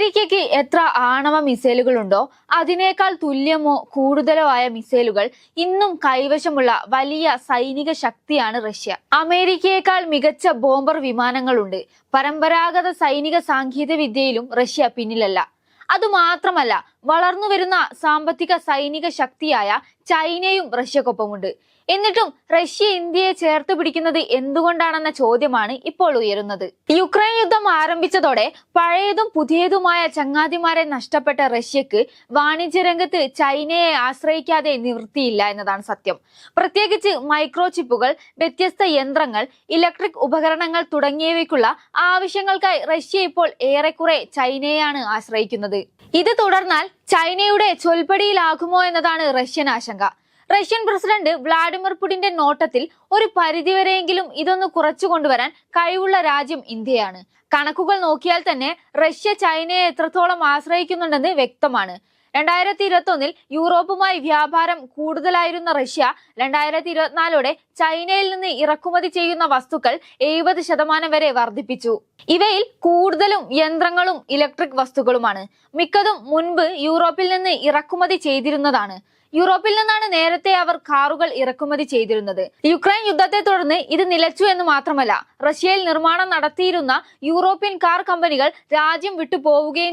അമേരിക്കയ്ക്ക് എത്ര ആണവ മിസൈലുകളുണ്ടോ അതിനേക്കാൾ തുല്യമോ കൂടുതലോ ആയ മിസൈലുകൾ ഇന്നും കൈവശമുള്ള വലിയ സൈനിക ശക്തിയാണ് റഷ്യ. അമേരിക്കയേക്കാൾ മികച്ച ബോംബർ വിമാനങ്ങളുണ്ട്. പരമ്പരാഗത സൈനിക സാങ്കേതിക വിദ്യയിലും റഷ്യ പിന്നിലല്ല. അതുമാത്രമല്ല വളർന്നു വരുന്ന സാമ്പത്തിക സൈനിക ശക്തിയായ ചൈനയും റഷ്യക്കൊപ്പമുണ്ട്. എന്നിട്ടും റഷ്യ ഇന്ത്യയെ ചേർത്ത് പിടിക്കുന്നത് എന്തുകൊണ്ടാണെന്ന ചോദ്യമാണ് ഇപ്പോൾ ഉയരുന്നത്. യുക്രൈൻ യുദ്ധം ആരംഭിച്ചതോടെ പഴയതും പുതിയതുമായ ചങ്ങാതിമാരെ നഷ്ടപ്പെട്ട റഷ്യക്ക് വാണിജ്യ രംഗത്ത് ചൈനയെ ആശ്രയിക്കാതെ നിവൃത്തിയില്ല എന്നതാണ് സത്യം. പ്രത്യേകിച്ച് മൈക്രോ ചിപ്പുകൾ വ്യത്യസ്ത യന്ത്രങ്ങൾ ഇലക്ട്രിക് ഉപകരണങ്ങൾ തുടങ്ങിയവയ്ക്കുള്ള ആവശ്യങ്ങൾക്കായി റഷ്യ ഇപ്പോൾ ഏറെക്കുറെ ചൈനയെയാണ് ആശ്രയിക്കുന്നത്. ഇത് തുടർന്നാൽ ചൈനയുടെ ചൊൽപ്പടിയിലാകുമോ എന്നതാണ് റഷ്യൻ ആശങ്ക. റഷ്യൻ പ്രസിഡന്റ് വ്ളാഡിമിർ പുടിന്റെ നോട്ടത്തിൽ ഒരു പരിധിവരെയെങ്കിലും ഇതൊന്ന് കുറച്ചു കൊണ്ടുവരാൻ കഴിവുള്ള രാജ്യം ഇന്ത്യയാണ്. കണക്കുകൾ നോക്കിയാൽ തന്നെ റഷ്യ ചൈനയെ എത്രത്തോളം ആശ്രയിക്കുന്നുണ്ടെന്ന് വ്യക്തമാണ്. രണ്ടായിരത്തി ഇരുപത്തി ഒന്നിൽ യൂറോപ്പുമായി വ്യാപാരം കൂടുതലായിരുന്ന റഷ്യ രണ്ടായിരത്തി ഇരുപത്തിനാലോടെ ചൈനയിൽ നിന്ന് ഇറക്കുമതി ചെയ്യുന്ന വസ്തുക്കൾ എഴുപത് ശതമാനം വരെ വർദ്ധിപ്പിച്ചു. ഇവയിൽ കൂടുതലും യന്ത്രങ്ങളും ഇലക്ട്രിക് വസ്തുക്കളുമാണ്. മിക്കതും മുൻപ് യൂറോപ്പിൽ നിന്ന് ഇറക്കുമതി ചെയ്തിരുന്നതാണ്. യൂറോപ്പിൽ നിന്നാണ് നേരത്തെ അവർ കാറുകൾ ഇറക്കുമതി ചെയ്തിരുന്നത്. യുക്രൈൻ യുദ്ധത്തെ തുടർന്ന് ഇത് നിലച്ചു എന്ന് മാത്രമല്ല റഷ്യയിൽ നിർമ്മാണം നടത്തിയിരുന്ന യൂറോപ്യൻ കാർ കമ്പനികൾ രാജ്യം വിട്ടു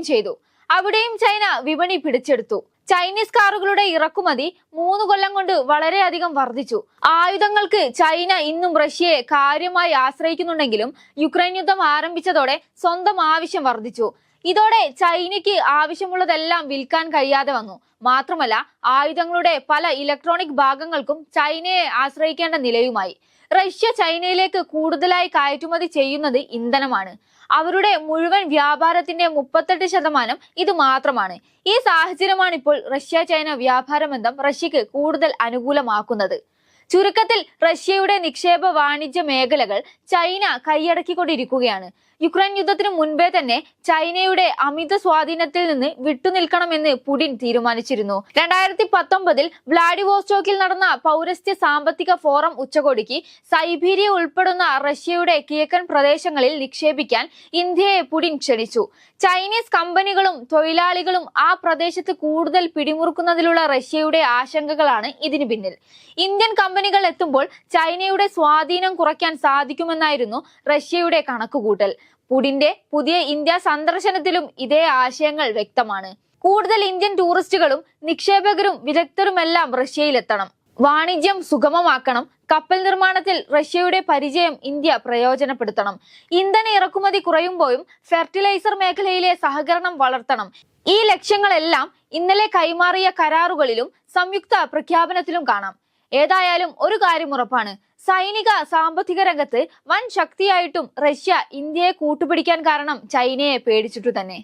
ചെയ്തു. അവിടെയും ചൈന വിപണി പിടിച്ചെടുത്തു. ചൈനീസ് കാറുകളുടെ ഇറക്കുമതി മൂന്ന് കൊല്ലം കൊണ്ട് വളരെയധികം വർദ്ധിച്ചു. ആയുധങ്ങൾക്ക് ചൈന ഇന്നും റഷ്യയെ കാര്യമായി ആശ്രയിക്കുന്നുണ്ടെങ്കിലും യുക്രൈൻ യുദ്ധം ആരംഭിച്ചതോടെ സ്വന്തം ആവശ്യം വർദ്ധിച്ചു. ഇതോടെ ചൈനയ്ക്ക് ആവശ്യമുള്ളതെല്ലാം വിൽക്കാൻ കഴിയാതെ വന്നു. മാത്രമല്ല ആയുധങ്ങളുടെ പല ഇലക്ട്രോണിക് ഭാഗങ്ങൾക്കും ചൈനയെ ആശ്രയിക്കേണ്ട നിലയുമായി. റഷ്യ ചൈനയിലേക്ക് കൂടുതലായി കയറ്റുമതി ചെയ്യുന്നത് ഇന്ധനമാണ്. അവരുടെ മുഴുവൻ വ്യാപാരത്തിന്റെ മുപ്പത്തെട്ട് ശതമാനം ഇത് മാത്രമാണ്. ഈ സാഹചര്യമാണ് ഇപ്പോൾ റഷ്യ ചൈന വ്യാപാര ബന്ധം റഷ്യക്ക് കൂടുതൽ അനുകൂലമാക്കുന്നത്. ചുരുക്കത്തിൽ റഷ്യയുടെ നിക്ഷേപ വാണിജ്യ മേഖലകൾ ചൈന കൈയടക്കിക്കൊണ്ടിരിക്കുകയാണ്. യുക്രൈൻ യുദ്ധത്തിന് മുൻപേ തന്നെ ചൈനയുടെ അമിത സ്വാധീനത്തിൽ നിന്ന് വിട്ടുനിൽക്കണമെന്ന് പുടിൻ തീരുമാനിച്ചിരുന്നു. രണ്ടായിരത്തി പത്തൊമ്പതിൽ വ്ളാഡിവോസ്റ്റോക്കിൽ നടന്ന പൗരസ്ത്യ സാമ്പത്തിക ഫോറം ഉച്ചകോടിക്ക് സൈബീരിയ ഉൾപ്പെടുന്ന റഷ്യയുടെ കിഴക്കൻ പ്രദേശങ്ങളിൽ നിക്ഷേപിക്കാൻ ഇന്ത്യയെ പുടിൻ ക്ഷണിച്ചു. ചൈനീസ് കമ്പനികളും തൊഴിലാളികളും ആ പ്രദേശത്ത് കൂടുതൽ പിടിമുറുക്കുന്നതിലുള്ള റഷ്യയുടെ ആശങ്കകളാണ് ഇതിന് പിന്നിൽ. ഇന്ത്യൻ കമ്പനികൾ എത്തുമ്പോൾ ചൈനയുടെ സ്വാധീനം കുറയ്ക്കാൻ സാധിക്കുമെന്നായിരുന്നു റഷ്യയുടെ കണക്കുകൂട്ടൽ. പുടിന്റെ പുതിയ ഇന്ത്യ സന്ദർശനത്തിലും ഇതേ ആശയങ്ങൾ വ്യക്തമാണ്. കൂടുതൽ ഇന്ത്യൻ ടൂറിസ്റ്റുകളും നിക്ഷേപകരും വിദഗ്ധരുമെല്ലാം റഷ്യയിലെത്തണം. വാണിജ്യം സുഗമമാക്കണം. കപ്പൽ നിർമ്മാണത്തിൽ റഷ്യയുടെ പരിചയം ഇന്ത്യ പ്രയോജനപ്പെടുത്തണം. ഇന്ധന ഇറക്കുമതി കുറയുമ്പോഴും ഫെർട്ടിലൈസർ മേഖലയിലെ സഹകരണം വളർത്തണം. ഈ ലക്ഷ്യങ്ങളെല്ലാം ഇന്നലെ കൈമാറിയ കരാറുകളിലും സംയുക്ത പ്രഖ്യാപനത്തിലും കാണാം. ഏതായാലും ഒരു കാര്യം ഉറപ്പാണ്. സൈനിക സാമ്പത്തിക രംഗത്ത് വൻ ശക്തിയായിട്ടും റഷ്യ ഇന്ത്യയെ കൂട്ടുപിടിക്കാൻ കാരണം ചൈനയെ പേടിച്ചിട്ടു തന്നെ